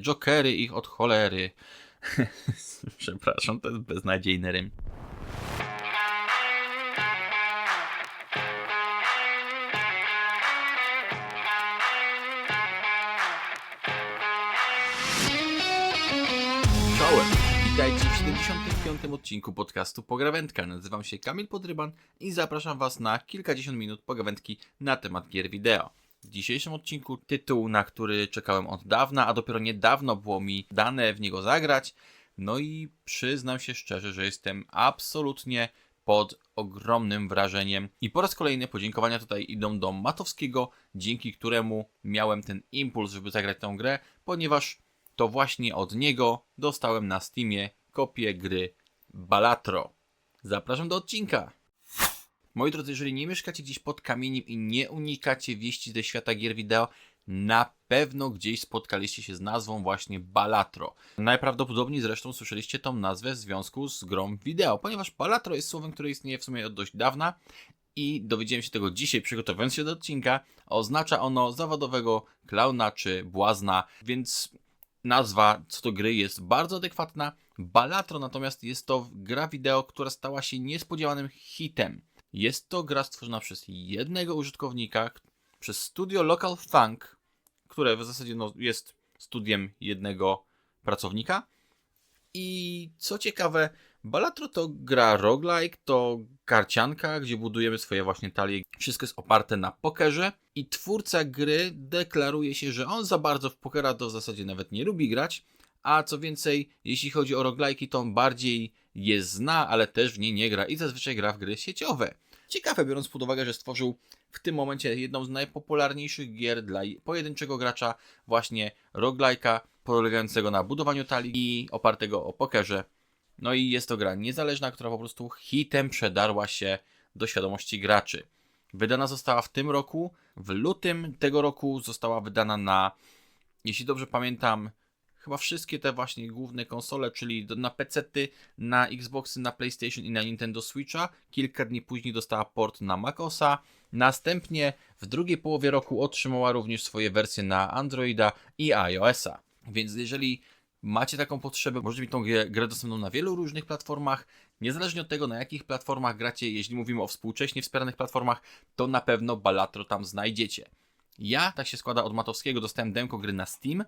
Jokery ich od cholery. Przepraszam, to jest beznadziejny rym. Czołem! Witajcie w 75. odcinku podcastu Pograwędka. Nazywam się Kamil Podryban i zapraszam Was na kilkadziesiąt minut pogawędki na temat gier wideo. W dzisiejszym odcinku tytuł, na który czekałem od dawna, a dopiero niedawno było mi dane w niego zagrać. No i przyznam się szczerze, że jestem absolutnie pod ogromnym wrażeniem. I po raz kolejny podziękowania tutaj idą do Matowskiego, dzięki któremu miałem ten impuls, żeby zagrać tę grę, ponieważ to właśnie od niego dostałem na Steamie kopię gry Balatro. Zapraszam do odcinka. Moi drodzy, jeżeli nie mieszkacie gdzieś pod kamieniem i nie unikacie wieści ze świata gier wideo, na pewno gdzieś spotkaliście się z nazwą właśnie Balatro. Najprawdopodobniej zresztą słyszeliście tą nazwę w związku z grą wideo, ponieważ Balatro jest słowem, które istnieje w sumie od dość dawna i dowiedziałem się tego dzisiaj przygotowując się do odcinka. Oznacza ono zawodowego klauna czy błazna, więc nazwa co do gry jest bardzo adekwatna. Balatro natomiast jest to gra wideo, która stała się niespodziewanym hitem. Jest to gra stworzona przez jednego użytkownika, przez studio Local Funk, które w zasadzie no, jest studiem jednego pracownika. I co ciekawe, Balatro to gra roguelike, to karcianka, gdzie budujemy swoje właśnie talie. Wszystko jest oparte na pokerze i twórca gry deklaruje się, że on za bardzo w pokera to w zasadzie nawet nie lubi grać, a co więcej, jeśli chodzi o roguelike'i, to on bardziej je zna, ale też w nie nie gra i zazwyczaj gra w gry sieciowe. Ciekawe, biorąc pod uwagę, że stworzył w tym momencie jedną z najpopularniejszych gier dla pojedynczego gracza, właśnie roguelike'a, polegającego na budowaniu talii i opartego o pokerze. No i jest to gra niezależna, która po prostu hitem przedarła się do świadomości graczy. Wydana została w tym roku, w lutym tego roku została wydana na, jeśli dobrze pamiętam, chyba wszystkie te właśnie główne konsole, czyli na PC-ty, na Xboxy, na PlayStation i na Nintendo Switcha. Kilka dni później dostała port na macOSa. Następnie w drugiej połowie roku otrzymała również swoje wersje na Androida i iOSa. Więc jeżeli macie taką potrzebę, możecie mieć tą grę dostępną na wielu różnych platformach. Niezależnie od tego, na jakich platformach gracie, jeśli mówimy o współcześnie wspieranych platformach, to na pewno Balatro tam znajdziecie. Ja, tak się składa, od Matowskiego dostałem demko gry na Steam.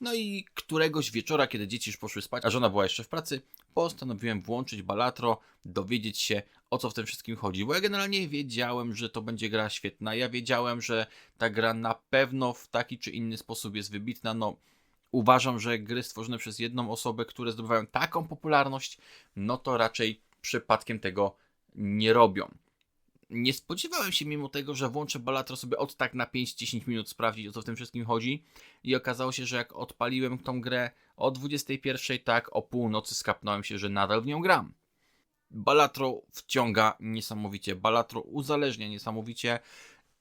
No i któregoś wieczora, kiedy dzieci już poszły spać, a żona była jeszcze w pracy, postanowiłem włączyć Balatro, dowiedzieć się o co w tym wszystkim chodzi. Bo ja generalnie wiedziałem, że to będzie gra świetna. Ja wiedziałem, że ta gra na pewno w taki czy inny sposób jest wybitna. No, uważam, że gry stworzone przez jedną osobę, które zdobywają taką popularność, no to raczej przypadkiem tego nie robią. Nie spodziewałem się mimo tego, że włączę Balatro sobie od tak na 5-10 minut sprawdzić o co w tym wszystkim chodzi i okazało się, że jak odpaliłem tą grę o 21, tak o północy skapnąłem się, że nadal w nią gram. Balatro wciąga niesamowicie, Balatro uzależnia niesamowicie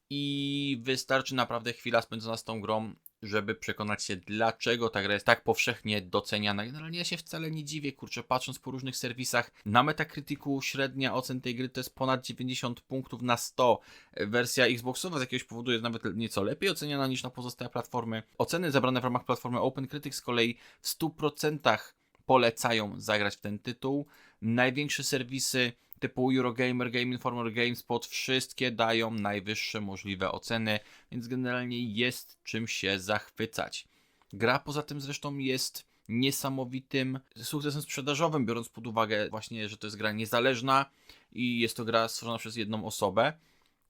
i wystarczy naprawdę chwila spędzona z tą grą, żeby przekonać się, dlaczego ta gra jest tak powszechnie doceniana. Generalnie ja się wcale nie dziwię, kurczę, patrząc po różnych serwisach. Na Metacriticu średnia ocen tej gry to jest ponad 90 punktów na 100. Wersja Xboxowa z jakiegoś powodu jest nawet nieco lepiej oceniana niż na pozostałe platformy. Oceny zabrane w ramach platformy OpenCritics z kolei w 100% polecają zagrać w ten tytuł. Największe serwisy typu Eurogamer, Game Informer, GameSpot, wszystkie dają najwyższe możliwe oceny, więc generalnie jest czym się zachwycać. Gra poza tym zresztą jest niesamowitym sukcesem sprzedażowym, biorąc pod uwagę właśnie, że to jest gra niezależna i jest to gra stworzona przez jedną osobę.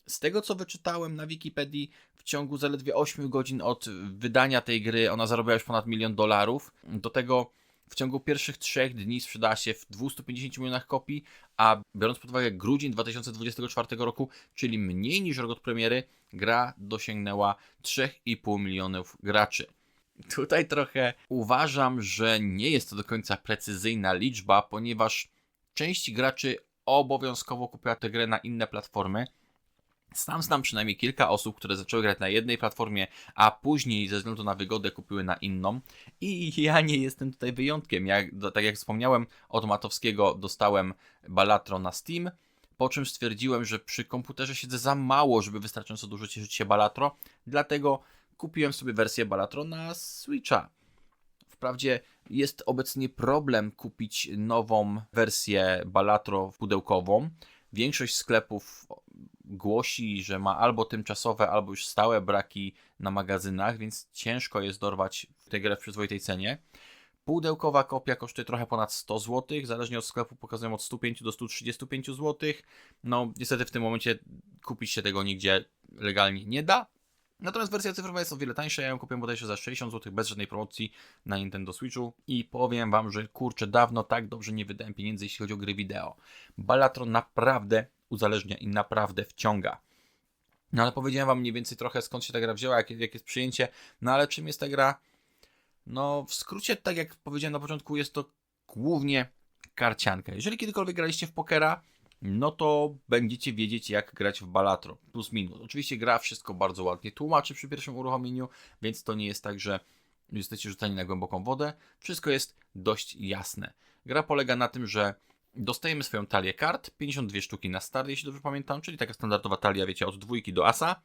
Z tego co wyczytałem na Wikipedii, w ciągu zaledwie 8 godzin od wydania tej gry ona zarobiła już ponad milion dolarów. Do tego w ciągu pierwszych trzech dni sprzedała się w 250 milionach kopii, a biorąc pod uwagę grudzień 2024 roku, czyli mniej niż rok od premiery, gra dosięgnęła 3,5 milionów graczy. Tutaj trochę uważam, że nie jest to do końca precyzyjna liczba, ponieważ część graczy obowiązkowo kupiła tę grę na inne platformy. Sam znam przynajmniej kilka osób, które zaczęły grać na jednej platformie, a później ze względu na wygodę kupiły na inną. I ja nie jestem tutaj wyjątkiem. Tak jak wspomniałem, od Matowskiego dostałem Balatro na Steam, po czym stwierdziłem, że przy komputerze siedzę za mało, żeby wystarczająco dużo cieszyć się Balatro, dlatego kupiłem sobie wersję Balatro na Switcha. Wprawdzie jest obecnie problem kupić nową wersję Balatro pudełkową. Większość sklepów głosi, że ma albo tymczasowe, albo już stałe braki na magazynach, więc ciężko jest dorwać tę grę w przyzwoitej cenie. Pudełkowa kopia kosztuje trochę ponad 100 zł, zależnie od sklepu pokazują od 105 do 135 zł. No, niestety w tym momencie kupić się tego nigdzie legalnie nie da. Natomiast wersja cyfrowa jest o wiele tańsza, ja ją kupiłem bodajże za 60 zł bez żadnej promocji na Nintendo Switchu i powiem wam, że kurczę, dawno tak dobrze nie wydałem pieniędzy, jeśli chodzi o gry wideo. Balatron naprawdę uzależnia i naprawdę wciąga. No ale powiedziałem wam mniej więcej trochę skąd się ta gra wzięła, jakie, jakie jest przyjęcie, no ale czym jest ta gra? No w skrócie, tak jak powiedziałem na początku, jest to głównie karcianka. Jeżeli kiedykolwiek graliście w pokera, no to będziecie wiedzieć, jak grać w Balatro, plus minus. Oczywiście gra wszystko bardzo ładnie tłumaczy przy pierwszym uruchomieniu, więc to nie jest tak, że jesteście rzucani na głęboką wodę. Wszystko jest dość jasne. Gra polega na tym, że dostajemy swoją talię kart, 52 sztuki na start, jeśli dobrze pamiętam, czyli taka standardowa talia, wiecie, od dwójki do asa.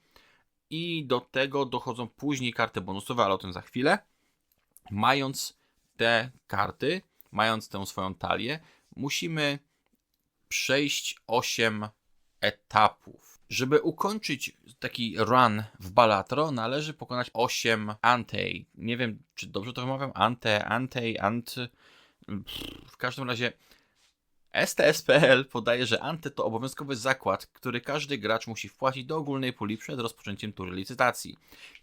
I do tego dochodzą później karty bonusowe, ale o tym za chwilę. Mając te karty, mając tę swoją talię, musimy przejść 8 etapów. Żeby ukończyć taki run w Balatro, należy pokonać 8 antej. Nie wiem, czy dobrze to wymawiam. Ante, antej, ant. W każdym razie STS.pl podaje, że ante to obowiązkowy zakład, który każdy gracz musi wpłacić do ogólnej puli przed rozpoczęciem tury licytacji.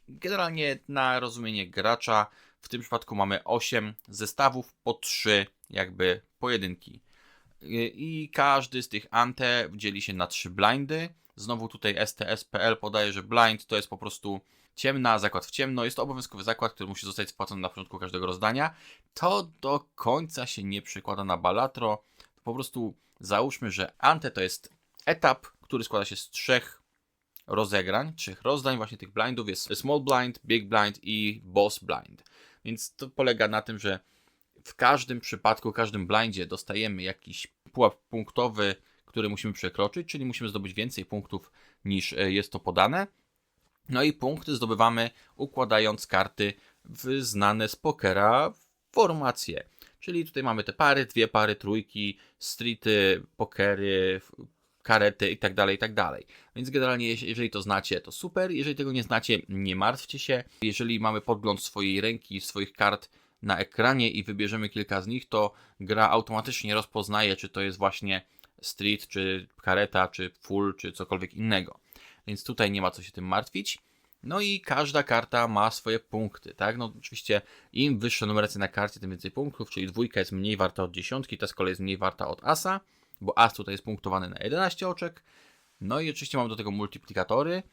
Generalnie na rozumienie gracza w tym przypadku mamy 8 zestawów po 3 jakby pojedynki. I każdy z tych ante dzieli się na 3 blindy. Znowu tutaj STS.pl podaje, że blind to jest po prostu ciemna, zakład w ciemno. Jest to obowiązkowy zakład, który musi zostać spłacony na początku każdego rozdania. To do końca się nie przekłada na Balatro. Po prostu załóżmy, że ante to jest etap, który składa się z trzech rozegrań, trzech rozdań właśnie tych blindów. Jest small blind, big blind i boss blind. Więc to polega na tym, że w każdym przypadku, w każdym blindzie dostajemy jakiś pułap punktowy, który musimy przekroczyć, czyli musimy zdobyć więcej punktów niż jest to podane. No i punkty zdobywamy układając karty w znane z pokera formacje. Czyli tutaj mamy te pary, dwie pary, trójki, streety, pokery, karety i tak dalej, i tak dalej. Więc generalnie, jeżeli to znacie, to super. Jeżeli tego nie znacie, nie martwcie się. Jeżeli mamy podgląd swojej ręki, swoich kart na ekranie i wybierzemy kilka z nich, to gra automatycznie rozpoznaje, czy to jest właśnie street, czy kareta, czy full, czy cokolwiek innego. Więc tutaj nie ma co się tym martwić. No i każda karta ma swoje punkty, tak? No oczywiście im wyższe numeracje na karcie, tym więcej punktów, czyli dwójka jest mniej warta od dziesiątki, ta z kolei jest mniej warta od asa, bo as tutaj jest punktowany na 11 oczek. No i oczywiście mamy do tego multiplikatory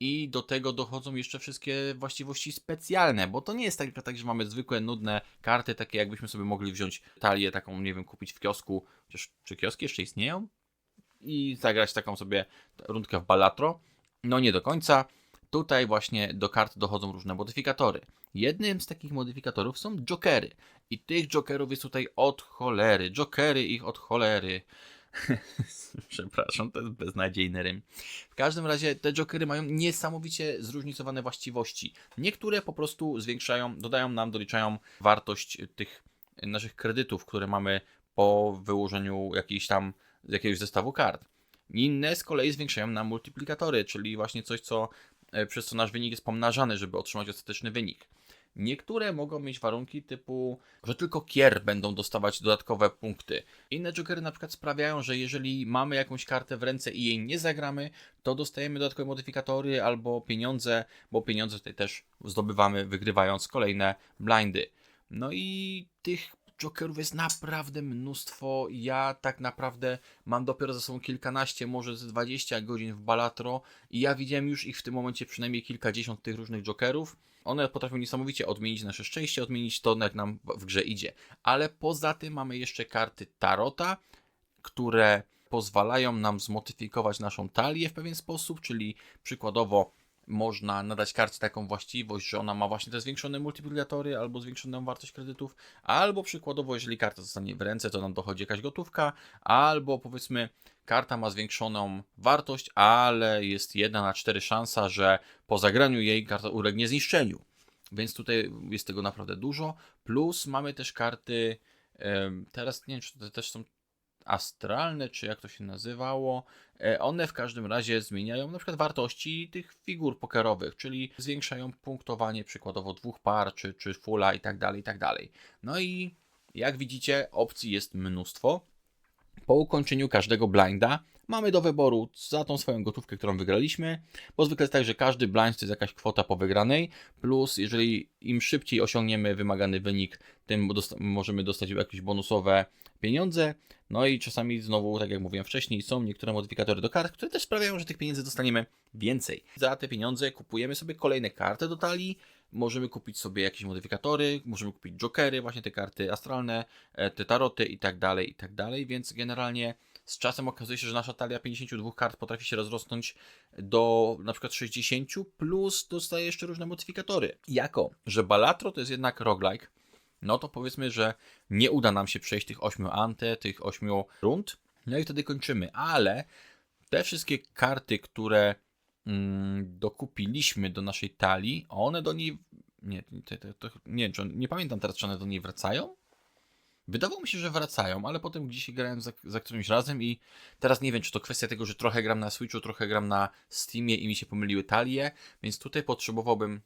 i do tego dochodzą jeszcze wszystkie właściwości specjalne, bo to nie jest tak, tak że mamy zwykłe, nudne karty, takie jakbyśmy sobie mogli wziąć talię taką, nie wiem, kupić w kiosku, chociaż czy kioski jeszcze istnieją? I zagrać taką sobie rundkę w Balatro. No nie do końca. Tutaj właśnie do kart dochodzą różne modyfikatory. Jednym z takich modyfikatorów są jokery. I tych jokerów jest tutaj od cholery. Jokery ich od cholery. Przepraszam, to jest beznadziejny rym. W każdym razie te jokery mają niesamowicie zróżnicowane właściwości. Niektóre po prostu zwiększają, dodają nam, doliczają wartość tych naszych kredytów, które mamy po wyłożeniu jakiejś tam, jakiegoś zestawu kart. Inne z kolei zwiększają nam multiplikatory, czyli właśnie coś, co przez co nasz wynik jest pomnażany, żeby otrzymać ostateczny wynik. Niektóre mogą mieć warunki typu, że tylko kier będą dostawać dodatkowe punkty. Inne jokery na przykład sprawiają, że jeżeli mamy jakąś kartę w ręce i jej nie zagramy, to dostajemy dodatkowe modyfikatory albo pieniądze, bo pieniądze tutaj też zdobywamy wygrywając kolejne blindy. No i tych Jokerów jest naprawdę mnóstwo. Ja tak naprawdę mam dopiero za sobą kilkanaście, może z 20 godzin w Balatro i ja widziałem już ich w tym momencie przynajmniej kilkadziesiąt tych różnych Jokerów. One potrafią niesamowicie odmienić nasze szczęście, odmienić to, jak nam w grze idzie. Ale poza tym mamy jeszcze karty Tarota, które pozwalają nam zmodyfikować naszą talię w pewien sposób, czyli przykładowo można nadać karcie taką właściwość, że ona ma właśnie te zwiększone multiplikatory albo zwiększoną wartość kredytów, albo przykładowo, jeżeli karta zostanie w ręce, to nam dochodzi jakaś gotówka, albo powiedzmy karta ma zwiększoną wartość, ale jest 1 na 4 szansa, że po zagraniu jej karta ulegnie zniszczeniu. Więc tutaj jest tego naprawdę dużo. Plus mamy też karty. Teraz nie wiem, czy to też są astralne, czy jak to się nazywało. E, One w każdym razie zmieniają na przykład wartości tych figur pokerowych, czyli zwiększają punktowanie przykładowo dwóch par, czy, czy fulla i tak dalej, i tak dalej. No i jak widzicie, opcji jest mnóstwo. Po ukończeniu każdego blinda mamy do wyboru za tą swoją gotówkę, którą wygraliśmy, bo zwykle jest tak, że każdy blind to jest jakaś kwota po wygranej, plus jeżeli im szybciej osiągniemy wymagany wynik, tym dosta- możemy dostać jakieś bonusowe pieniądze. No i czasami znowu, tak jak mówiłem wcześniej, są niektóre modyfikatory do kart, które też sprawiają, że tych pieniędzy dostaniemy więcej. Za te pieniądze kupujemy sobie kolejne karty do talii, możemy kupić sobie jakieś modyfikatory, możemy kupić jokery, właśnie te karty astralne, e, te taroty i tak dalej, i tak dalej, więc generalnie z czasem okazuje się, że nasza talia 52 kart potrafi się rozrosnąć do na przykład 60, plus dostaje jeszcze różne modyfikatory. Jako, że Balatro to jest jednak roguelike, no to powiedzmy, że nie uda nam się przejść tych 8 ante, tych 8 rund, no i wtedy kończymy, ale te wszystkie karty, które mm, dokupiliśmy do naszej talii, one do niej. Nie, to, to, to, nie nie pamiętam teraz, czy one do niej wracają. Wydawało mi się, że wracają, ale potem gdzieś grałem za, za którymś razem i teraz nie wiem, czy to kwestia tego, że trochę gram na Switchu, trochę gram na Steamie i mi się pomyliły talie, więc tutaj potrzebowałbym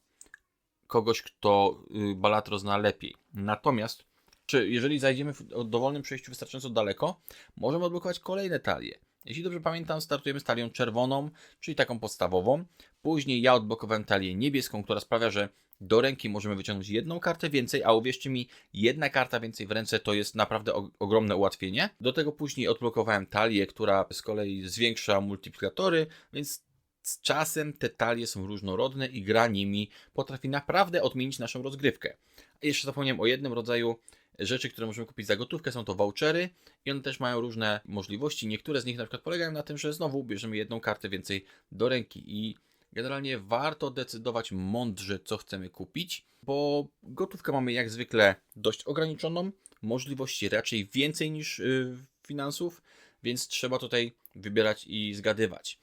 kogoś, kto y, Balatro zna lepiej. Natomiast, czy jeżeli zajdziemy w dowolnym przejściu wystarczająco daleko, możemy odblokować kolejne talie. Jeśli dobrze pamiętam, startujemy z talią czerwoną, czyli taką podstawową. Później ja odblokowałem talię niebieską, która sprawia, że do ręki możemy wyciągnąć jedną kartę więcej, a uwierzcie mi, jedna karta więcej w ręce to jest naprawdę ogromne ułatwienie. Do tego później odblokowałem talię, która z kolei zwiększa multiplikatory, więc z czasem te talie są różnorodne i gra nimi potrafi naprawdę odmienić naszą rozgrywkę. A jeszcze zapomniałem o jednym rodzaju rzeczy, które możemy kupić za gotówkę, są to vouchery i one też mają różne możliwości. Niektóre z nich na przykład polegają na tym, że znowu bierzemy jedną kartę więcej do ręki i generalnie warto decydować mądrze, co chcemy kupić, bo gotówkę mamy jak zwykle dość ograniczoną, możliwości raczej więcej niż yy, finansów, więc trzeba tutaj wybierać i zgadywać.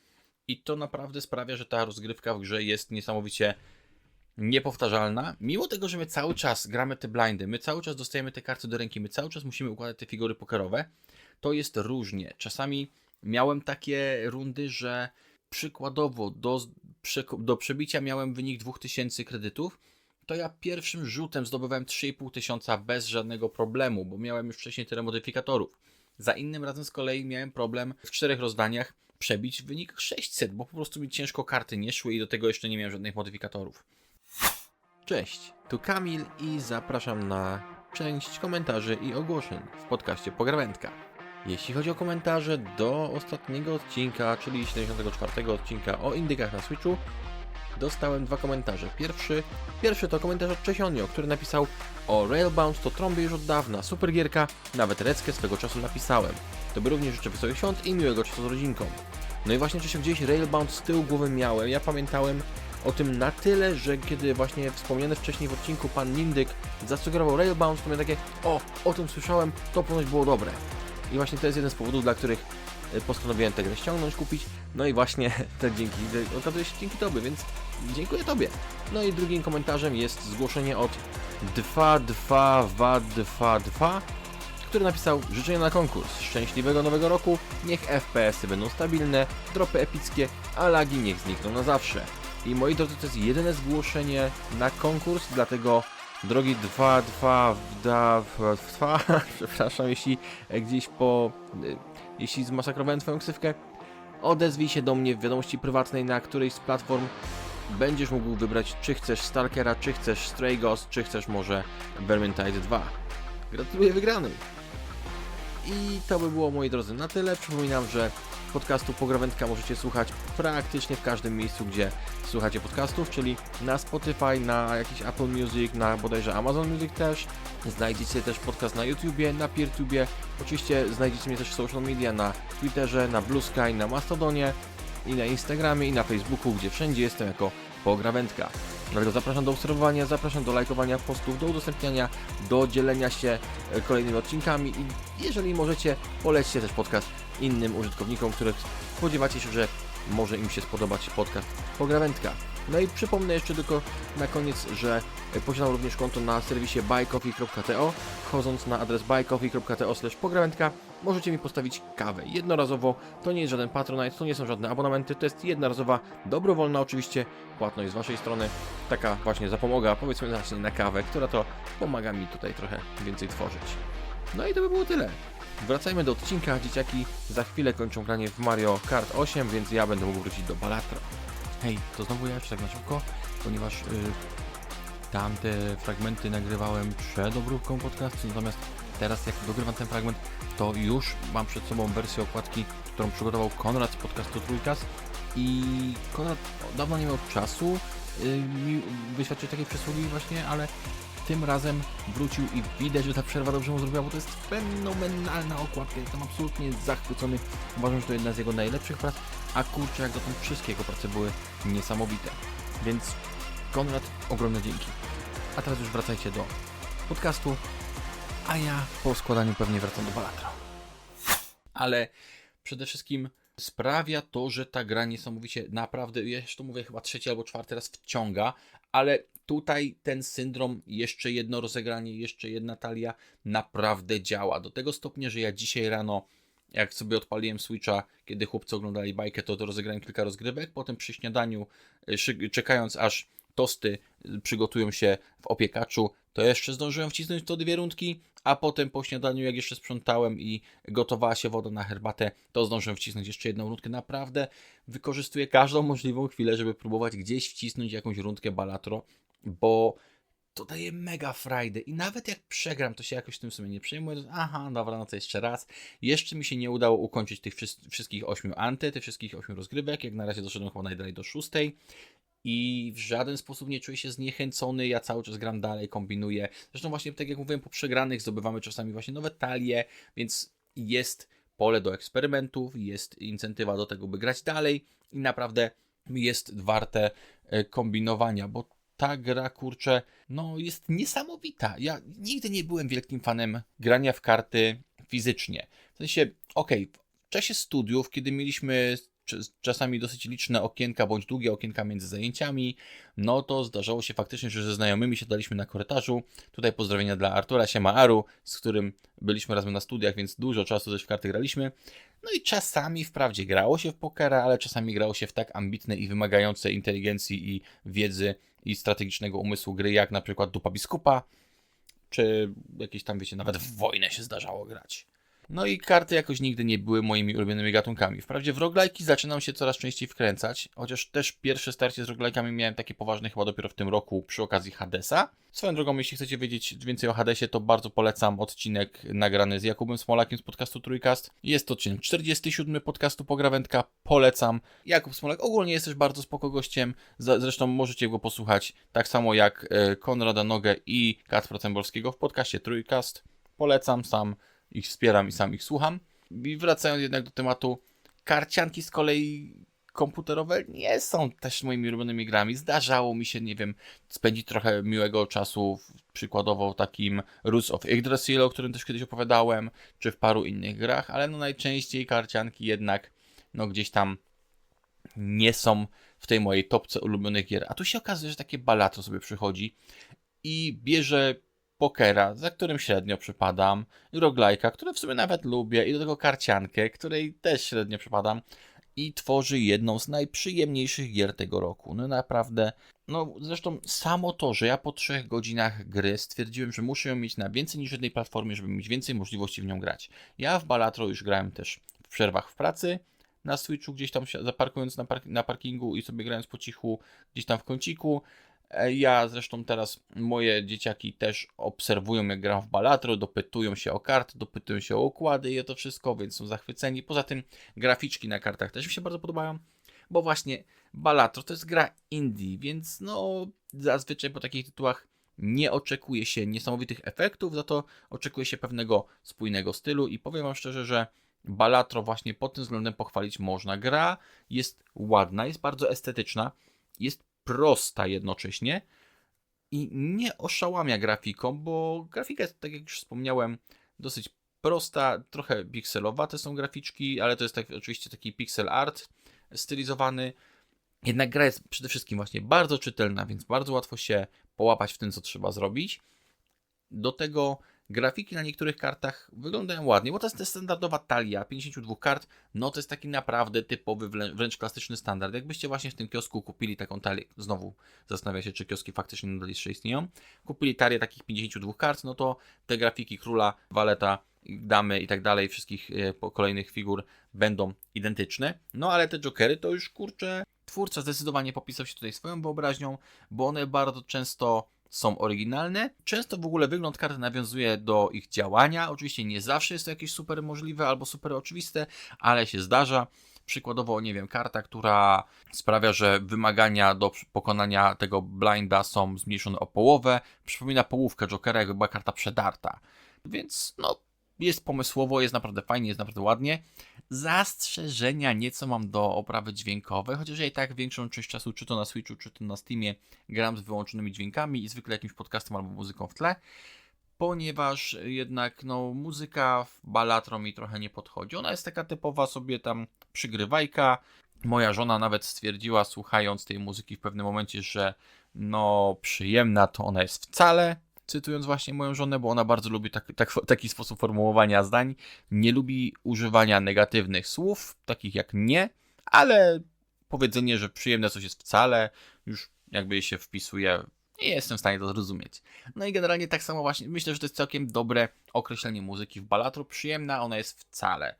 I to naprawdę sprawia, że ta rozgrywka w grze jest niesamowicie niepowtarzalna. Mimo tego, że my cały czas gramy te blindy, my cały czas dostajemy te karty do ręki, my cały czas musimy układać te figury pokerowe, to jest różnie. Czasami miałem takie rundy, że przykładowo do, do przebicia miałem wynik 2000 kredytów, to ja pierwszym rzutem zdobywałem 3500 tysiąca bez żadnego problemu, bo miałem już wcześniej tyle modyfikatorów. Za innym razem z kolei miałem problem w czterech rozdaniach przebić wynik 600, bo po prostu mi ciężko karty nie szły i do tego jeszcze nie miałem żadnych modyfikatorów. Cześć, tu Kamil i zapraszam na część komentarzy i ogłoszeń w podcaście Pograwędka. Jeśli chodzi o komentarze do ostatniego odcinka, czyli 74 odcinka o indykach na Switchu, dostałem dwa komentarze. Pierwszy, pierwszy to komentarz od Czesionio, który napisał o Railbound to trąbię już od dawna, super gierka, nawet reckę swego czasu napisałem. Tobie również życzę wesołych świąt i miłego czasu z rodzinką. No i właśnie Czesio gdzieś Railbound z tyłu głowy miałem, ja pamiętałem o tym na tyle, że kiedy właśnie wspomniany wcześniej w odcinku pan Nindyk zasugerował Railbound, to miałem takie, o, o tym słyszałem, to ponoć było dobre. I właśnie to jest jeden z powodów, dla których postanowiłem tę grę ściągnąć, kupić. No i właśnie te dzięki, okazuje się dzięki Tobie, więc dziękuję Tobie. No i drugim komentarzem jest zgłoszenie od 22222, który napisał życzenia na konkurs. Szczęśliwego nowego roku, niech FPS-y będą stabilne, dropy epickie, a lagi niech znikną na zawsze. I moi drodzy, to jest jedyne zgłoszenie na konkurs, dlatego drogi 222, przepraszam, jeśli e, gdzieś po, e, jeśli zmasakrowałem twoją ksywkę, odezwij się do mnie w wiadomości prywatnej na którejś z platform. Będziesz mógł wybrać, czy chcesz Stalkera, czy chcesz Stray Ghost, czy chcesz może Vermintide 2. Gratuluję wygranej! I to by było, moi drodzy, na tyle. Przypominam, że podcastu Pograwędka możecie słuchać praktycznie w każdym miejscu, gdzie słuchacie podcastów, czyli na Spotify, na jakiś Apple Music, na bodajże Amazon Music też. Znajdziecie też podcast na YouTubie, na PeerTubie. Oczywiście znajdziecie mnie też w social media, na Twitterze, na Blue Sky, na Mastodonie i na Instagramie i na Facebooku, gdzie wszędzie jestem jako Pograwędka. Dlatego zapraszam do obserwowania, zapraszam do lajkowania postów, do udostępniania, do dzielenia się e, kolejnymi odcinkami i jeżeli możecie, polećcie też podcast innym użytkownikom, których spodziewacie się, że może im się spodobać podcast Pograwędka. No i przypomnę jeszcze tylko na koniec, że posiadam również konto na serwisie buycoffee.to. Wchodząc na adres buycoffee.to pograwędka możecie mi postawić kawę jednorazowo. To nie jest żaden patronite, to nie są żadne abonamenty, to jest jednorazowa, dobrowolna oczywiście płatność z Waszej strony. Taka właśnie zapomoga, powiedzmy właśnie na kawę, która to pomaga mi tutaj trochę więcej tworzyć. No i to by było tyle. Wracajmy do odcinka. Dzieciaki za chwilę kończą granie w Mario Kart 8, więc ja będę mógł wrócić do Balatro. Hej, to znowu ja jeszcze tak na szybko, ponieważ y, tamte fragmenty nagrywałem przed obróbką podcastu, natomiast teraz jak dogrywam ten fragment, to już mam przed sobą wersję okładki, którą przygotował Konrad z podcastu Trójkas i Konrad dawno nie miał czasu y, mi wyświadczyć takiej przysługi właśnie, ale tym razem wrócił i widać, że ta przerwa dobrze mu zrobiła, bo to jest fenomenalna okładka. Jestem absolutnie zachwycony. Uważam, że to jedna z jego najlepszych prac, a kurczę, jak dotąd wszystkie jego prace były niesamowite. Więc Konrad, ogromne dzięki. A teraz już wracajcie do podcastu, a ja po składaniu pewnie wracam do Balatra. Ale przede wszystkim sprawia to, że ta gra niesamowicie naprawdę, ja już to mówię chyba trzeci albo czwarty raz wciąga, ale tutaj ten syndrom, jeszcze jedno rozegranie, jeszcze jedna talia naprawdę działa. Do tego stopnia, że ja dzisiaj rano, jak sobie odpaliłem Switcha, kiedy chłopcy oglądali bajkę, to, to rozegrałem kilka rozgrywek. Potem przy śniadaniu, szy- czekając aż tosty y, przygotują się w opiekaczu, to jeszcze zdążyłem wcisnąć to dwie rundki, a potem po śniadaniu, jak jeszcze sprzątałem i gotowała się woda na herbatę, to zdążyłem wcisnąć jeszcze jedną rundkę. Naprawdę wykorzystuję każdą możliwą chwilę, żeby próbować gdzieś wcisnąć jakąś rundkę balatro, bo to daje mega frajdę i nawet jak przegram, to się jakoś tym w sumie nie przejmuję. Aha, dobra, no to jeszcze raz. Jeszcze mi się nie udało ukończyć tych wszys- wszystkich ośmiu anty, tych wszystkich ośmiu rozgrywek. Jak na razie doszedłem chyba najdalej do szóstej i w żaden sposób nie czuję się zniechęcony. Ja cały czas gram dalej, kombinuję. Zresztą właśnie tak jak mówiłem, po przegranych zdobywamy czasami właśnie nowe talie, więc jest pole do eksperymentów, jest incentywa do tego, by grać dalej i naprawdę jest warte e, kombinowania, bo ta gra, kurczę, no jest niesamowita. Ja nigdy nie byłem wielkim fanem grania w karty fizycznie. W sensie, okej, w czasie studiów, kiedy mieliśmy cz- czasami dosyć liczne okienka, bądź długie okienka między zajęciami, no to zdarzało się faktycznie, że ze znajomymi siadaliśmy na korytarzu. Tutaj pozdrowienia dla Artura Siemaaru, z którym byliśmy razem na studiach, więc dużo czasu też w karty graliśmy. No i czasami wprawdzie grało się w pokera, ale czasami grało się w tak ambitne i wymagające inteligencji i wiedzy i strategicznego umysłu gry, jak na przykład Dupa Biskupa, czy jakieś tam, wiecie, nawet w wojnę się zdarzało grać. No i karty jakoś nigdy nie były moimi ulubionymi gatunkami. Wprawdzie w roguelike'i zaczynam się coraz częściej wkręcać, chociaż też pierwsze starcie z roguelike'ami miałem takie poważne chyba dopiero w tym roku przy okazji Hadesa. Swoją drogą, jeśli chcecie wiedzieć więcej o Hadesie, to bardzo polecam odcinek nagrany z Jakubem Smolakiem z podcastu Trójkast. Jest to odcinek 47 podcastu Pograwędka, polecam. Jakub Smolak ogólnie jest też bardzo spoko gościem, zresztą możecie go posłuchać tak samo jak e, Konrada Nogę i Kacpra Cemborskiego w podcaście Trójkast. Polecam, sam ich wspieram i sam ich słucham. I wracając jednak do tematu, karcianki z kolei komputerowe nie są też moimi ulubionymi grami. Zdarzało mi się, nie wiem, spędzić trochę miłego czasu, w- przykładowo takim Roots of Yggdrasil, o którym też kiedyś opowiadałem, czy w paru innych grach, ale no najczęściej karcianki jednak no gdzieś tam nie są w tej mojej topce ulubionych gier. A tu się okazuje, że takie balatro sobie przychodzi i bierze pokera, za którym średnio przypadam, roguelike'a, które w sumie nawet lubię, i do tego karciankę, której też średnio przypadam, i tworzy jedną z najprzyjemniejszych gier tego roku. No naprawdę, no zresztą samo to, że ja po trzech godzinach gry stwierdziłem, że muszę ją mieć na więcej niż jednej platformie, żeby mieć więcej możliwości w nią grać. Ja w Balatro już grałem też w przerwach w pracy, na Switchu gdzieś tam zaparkując na, park- na parkingu i sobie grając po cichu gdzieś tam w kąciku. E, Ja zresztą teraz moje dzieciaki też obserwują jak gram w Balatro, dopytują się o karty, dopytują się o układy i o to wszystko, więc są zachwyceni. Poza tym graficzki na kartach też mi się bardzo podobają, bo właśnie Balatro to jest gra indie, więc no zazwyczaj po takich tytułach nie oczekuje się niesamowitych efektów, za to oczekuje się pewnego spójnego stylu i powiem wam szczerze, że Balatro właśnie pod tym względem pochwalić można. Gra jest ładna, jest bardzo estetyczna, jest prosta jednocześnie i nie oszałamia grafiką, bo grafika jest, tak jak już wspomniałem, dosyć prosta, trochę pikselowate są graficzki, ale to jest tak, oczywiście taki pixel art stylizowany. Jednak gra jest przede wszystkim właśnie bardzo czytelna, więc bardzo łatwo się połapać w tym, co trzeba zrobić. Do tego grafiki na niektórych kartach wyglądają ładnie, bo to jest ta standardowa talia 52 kart, no to jest taki naprawdę typowy, wrę- wręcz klasyczny standard. Jakbyście właśnie w tym kiosku kupili taką talię, znowu zastanawiam się, czy kioski faktycznie nadal jeszcze istnieją, kupili talię takich 52 kart, no to te grafiki króla, waleta, damy i tak dalej, wszystkich e, kolejnych figur będą identyczne. No ale te jokery to już kurczę, twórca zdecydowanie popisał się tutaj swoją wyobraźnią, bo one bardzo często są oryginalne. Często w ogóle wygląd kart nawiązuje do ich działania. Oczywiście nie zawsze jest to jakieś super możliwe albo super oczywiste, ale się zdarza. Przykładowo, nie wiem, karta, która sprawia, że wymagania do pokonania tego blinda są zmniejszone o połowę. Przypomina połówkę Jokera, jakby była karta przedarta. Więc no, jest pomysłowo, jest naprawdę fajnie, jest naprawdę ładnie. Zastrzeżenia nieco mam do oprawy dźwiękowej, chociaż ja i tak większą część czasu, czy to na Switchu, czy to na Steamie, gram z wyłączonymi dźwiękami i zwykle jakimś podcastem albo muzyką w tle, ponieważ jednak no, muzyka w Balatro mi trochę nie podchodzi. Ona jest taka typowa sobie tam przygrywajka. Moja żona nawet stwierdziła, słuchając tej muzyki w pewnym momencie, że no przyjemna to ona jest wcale, cytując właśnie moją żonę, bo ona bardzo lubi tak, tak, taki sposób formułowania zdań. Nie lubi używania negatywnych słów, takich jak nie, ale powiedzenie, że przyjemne coś jest wcale, już jakby się wpisuje, nie jestem w stanie to zrozumieć. No i generalnie tak samo właśnie, myślę, że to jest całkiem dobre określenie muzyki w Balatro. Przyjemna ona jest wcale.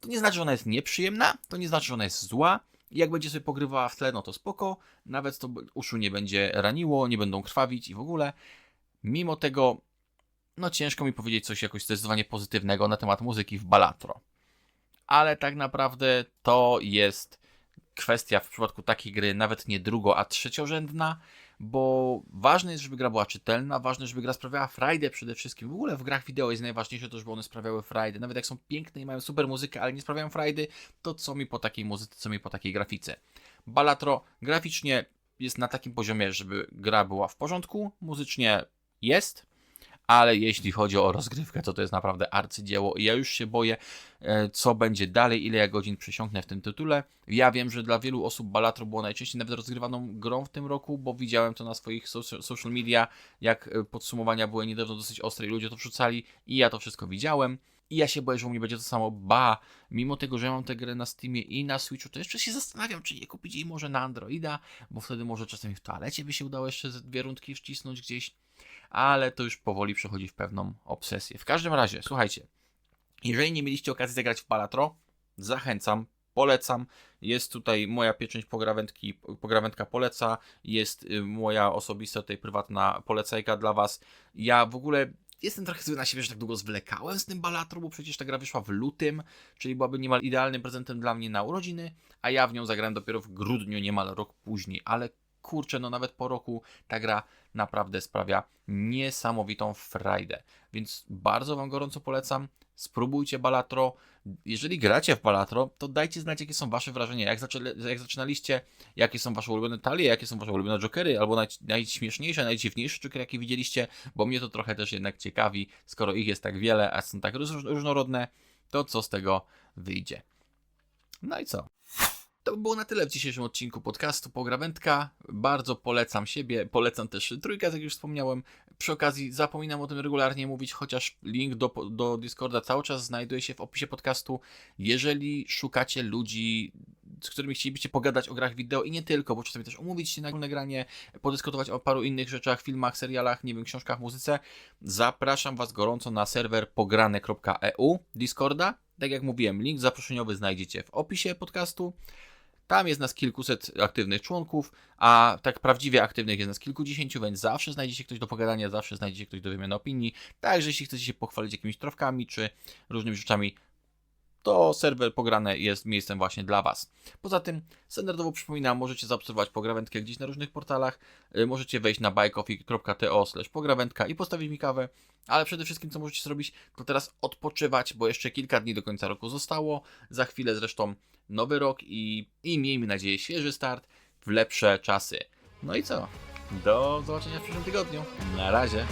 To nie znaczy, że ona jest nieprzyjemna, to nie znaczy, że ona jest zła. Jak będzie sobie pogrywała w tle, no to spoko. Nawet to uszu nie będzie raniło, nie będą krwawić i w ogóle. Mimo tego, no ciężko mi powiedzieć coś jakoś zdecydowanie pozytywnego na temat muzyki w Balatro. Ale tak naprawdę to jest kwestia w przypadku takiej gry nawet nie drugo, a trzeciorzędna, bo ważne jest, żeby gra była czytelna, ważne, żeby gra sprawiała frajdę przede wszystkim. W ogóle w grach wideo jest najważniejsze to, żeby one sprawiały frajdę. Nawet jak są piękne i mają super muzykę, ale nie sprawiają frajdy, to co mi po takiej muzyce, co mi po takiej grafice. Balatro graficznie jest na takim poziomie, żeby gra była w porządku, muzycznie jest, ale jeśli chodzi o rozgrywkę, to to jest naprawdę arcydzieło i ja już się boję, e, co będzie dalej, ile ja godzin przysiągnę w tym tytule. Ja wiem, że dla wielu osób Balatro było najczęściej nawet rozgrywaną grą w tym roku, bo widziałem to na swoich social, media, jak e, podsumowania były niedawno dosyć ostre i ludzie to wrzucali i ja to wszystko widziałem. I ja się boję, że u mnie będzie to samo. Ba, mimo tego, że ja mam tę grę na Steamie i na Switchu, to jeszcze się zastanawiam, czy nie kupić jej może na Androida, bo wtedy może czasami w toalecie by się udało jeszcze ze dwie rundki wcisnąć gdzieś ale to już powoli przechodzi w pewną obsesję. W każdym razie, słuchajcie, jeżeli nie mieliście okazji zagrać w Balatro, zachęcam, polecam. Jest tutaj moja pieczęć pograwędki, pograwędka poleca, jest y, moja osobista tutaj prywatna polecajka dla Was. Ja w ogóle jestem trochę zły na siebie, że tak długo zwlekałem z tym Balatro, bo przecież ta gra wyszła w lutym, czyli byłaby niemal idealnym prezentem dla mnie na urodziny, a ja w nią zagrałem dopiero w grudniu, niemal rok później, ale kurczę, no nawet po roku ta gra naprawdę sprawia niesamowitą frajdę. Więc bardzo Wam gorąco polecam. Spróbujcie Balatro. Jeżeli gracie w Balatro, to dajcie znać, jakie są Wasze wrażenia. Jak, zaczę- jak zaczynaliście, jakie są Wasze ulubione talie, jakie są Wasze ulubione jokery, albo naj- najśmieszniejsze, najdziwniejsze jokery, jakie widzieliście, bo mnie to trochę też jednak ciekawi, skoro ich jest tak wiele, a są tak róż- różnorodne, to co z tego wyjdzie. No i co? To by było na tyle w dzisiejszym odcinku podcastu Pograwędka. Bardzo polecam siebie, polecam też trójkę, jak już wspomniałem. Przy okazji zapominam o tym regularnie mówić, chociaż link do, do Discorda cały czas znajduje się w opisie podcastu. Jeżeli szukacie ludzi, z którymi chcielibyście pogadać o grach wideo i nie tylko, bo czasami też umówić się na wspólne granie, podyskutować o paru innych rzeczach, filmach, serialach, nie wiem, książkach, muzyce, zapraszam Was gorąco na serwer pograne.eu Discorda. Tak jak mówiłem, link zaproszeniowy znajdziecie w opisie podcastu. Tam jest nas kilkuset aktywnych członków, a tak prawdziwie aktywnych jest nas kilkudziesięciu, więc zawsze znajdzie się ktoś do pogadania, zawsze znajdzie się ktoś do wymiany opinii. Także jeśli chcecie się pochwalić jakimiś trofkami czy różnymi rzeczami, to serwer pograne jest miejscem właśnie dla Was. Poza tym, standardowo przypominam, możecie zaobserwować pograwędkę gdzieś na różnych portalach, y, możecie wejść na buycoffee.to pograwędka i postawić mi kawę, ale przede wszystkim co możecie zrobić, to teraz odpoczywać, bo jeszcze kilka dni do końca roku zostało, za chwilę zresztą nowy rok i, i miejmy nadzieję świeży start w lepsze czasy. No i co? Do zobaczenia w przyszłym tygodniu. Na razie.